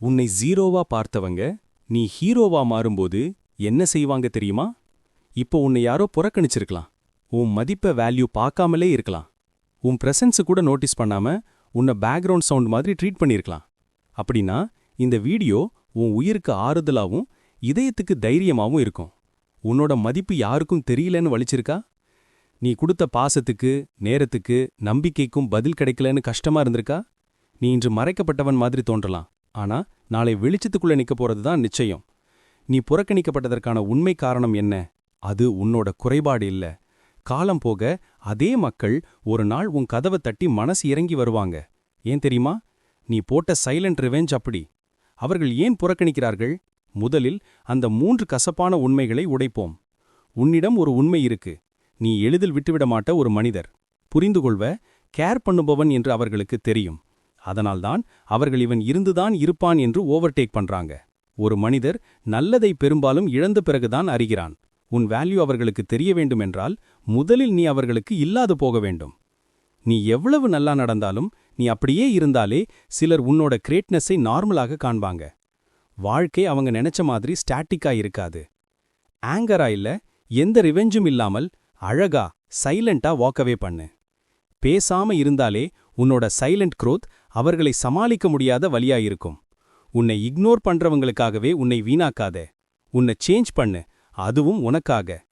உன்னை ஜீரோவா பார்த்தவங்க நீ ஹீரோவா மாறும்போது என்ன செய்வாங்க தெரியுமா? இப்போ உன்னை யாரோ புறக்கணிச்சிருக்கலாம். உன் மதிப்ப வேல்யூ பார்க்காமலே இருக்கலாம். உன் பிரசன்ஸ் கூட நோட்டீஸ் பண்ணாம உன்னை பேக்ரவுண்ட் சவுண்ட் மாதிரி ட்ரீட் பண்ணியிருக்கலாம் அப்படின்னா இந்த வீடியோ உன் உயிருக்கு ஆறுதலாவும் இதயத்துக்கு தைரியமாவும் இருக்கும். உன்னோட மதிப்பு யாருக்கும் தெரியலன்னு வலிச்சிருக்கா? நீ கொடுத்த பாசத்துக்கு நேரத்துக்கு நம்பிக்கைக்கும் பதில் கிடைக்கலன்னு கஷ்டமா இருந்திருக்கா? நீ இன்று மறைக்கப்பட்டவன் மாதிரி தோன்றலாம். ஆனா நாளை வெளிச்சத்துக்குள்ள நிக்க போறது தான் நிச்சயம். நீ புறக்கணிக்கப்பட்டதற்கான உண்மை காரணம் என்ன? அது உன்னோட குறைபாடு இல்ல. காலம் போக அதே மக்கள் ஒரு நாள் உன் கதவை தட்டி மனசு இறங்கி வருவாங்க. ஏன் தெரியுமா? நீ போட்ட சைலண்ட் ரிவெஞ்ச் அப்படி. அவர்கள் ஏன் புறக்கணிக்கிறார்கள்? முதலில் அந்த மூன்று கசப்பான உண்மைகளை உடைப்போம். உன்னிடம் ஒரு உண்மை இருக்கு. நீ எளிதில் விட்டுவிட மாட்ட ஒரு மனிதர். புரிந்து கொள்வ கேர் பண்ணுபவன் என்று அவர்களுக்கு தெரியும். அதனால்தான் அவர்கள் இவன் இருந்துதான் இருப்பான் என்று ஓவர்டேக் பண்றாங்க. ஒரு மனிதர் நல்லதை பெரும்பாலும் இழந்த பிறகுதான் அறிகிறான். உன் வேல்யூ அவர்களுக்கு தெரிய வேண்டுமென்றால் முதலில் நீ அவர்களுக்கு இல்லாது போக வேண்டும். நீ எவ்வளவு நல்லா நடந்தாலும் நீ அப்படியே இருந்தாலே சிலர் உன்னோட கிரேட்னஸை நார்மலாக காண்பாங்க. வாழ்க்கை அவங்க நினைச்ச மாதிரி ஸ்டாட்டிக்கா இருக்காது. ஆங்கரா இல்ல எந்த ரிவெஞ்சும் இல்லாமல் அழகா சைலண்டா வாக்கவே பண்ணு. பேசாம இருந்தாலே உன்னோட சைலண்ட் குரோத் அவர்களை சமாளிக்க முடியாத வழியாயிருக்கும். உன்னை இக்னோர் பண்றவங்களுக்காகவே உன்னை வீணாக்காத. உன்னை சேஞ்ச் பண்ணு. அதுவும் உனக்காக.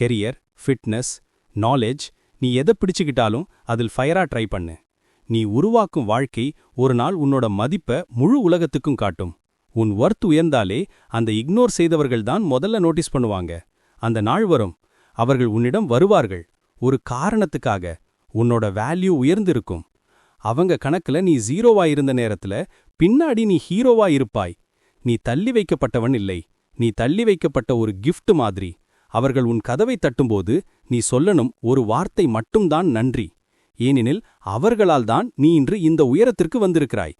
கெரியர் ஃபிட்னஸ் நாலேஜ் நீ எதை பிடிச்சுக்கிட்டாலும் அதில் ஃபயரா ட்ரை பண்ணு. நீ உருவாக்கும் வாழ்க்கை ஒரு நாள் உன்னோட மதிப்ப முழு உலகத்துக்கும் காட்டும். உன் ஒர்த் உயர்ந்தாலே அந்த இக்னோர் செய்தவர்கள்தான் முதல்ல நோட்டீஸ் பண்ணுவாங்க. அந்த நாள் வரும். அவர்கள் உன்னிடம் வருவார்கள். ஒரு காரணத்துக்காக உன்னோட வேல்யூ உயர்ந்திருக்கும். அவங்க கணக்குல நீ ஜீரோவா இருந்த நேரத்துல பின்னாடி நீ ஹீரோவா இருப்பாய். நீ தள்ளி வைக்கப்பட்டவன் இல்லை. நீ தள்ளி வைக்கப்பட்ட ஒரு கிஃப்ட் மாதிரி. அவர்கள் உன் கதவை தட்டும்போது நீ சொல்லணும் ஒரு வார்த்தை மட்டும்தான் நன்றி. ஏனெனில் அவர்களால் தான் நீ இன்று இந்த உயரத்திற்கு வந்திருக்கிறாய்.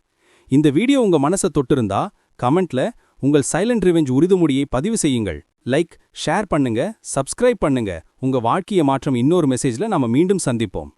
இந்த வீடியோ உங்க மனசை தொட்டிருந்தா கமெண்ட்ல உங்கள் சைலண்ட் ரிவெஞ்ச் உறுதிமொழியை பதிவு செய்யுங்கள். லைக் ஷேர் பண்ணுங்க சப்ஸ்கிரைப் பண்ணுங்க. உங்க வாழ்க்கைய மாற்றம் இன்னொரு மெசேஜ்ல நாம மீண்டும் சந்திப்போம்.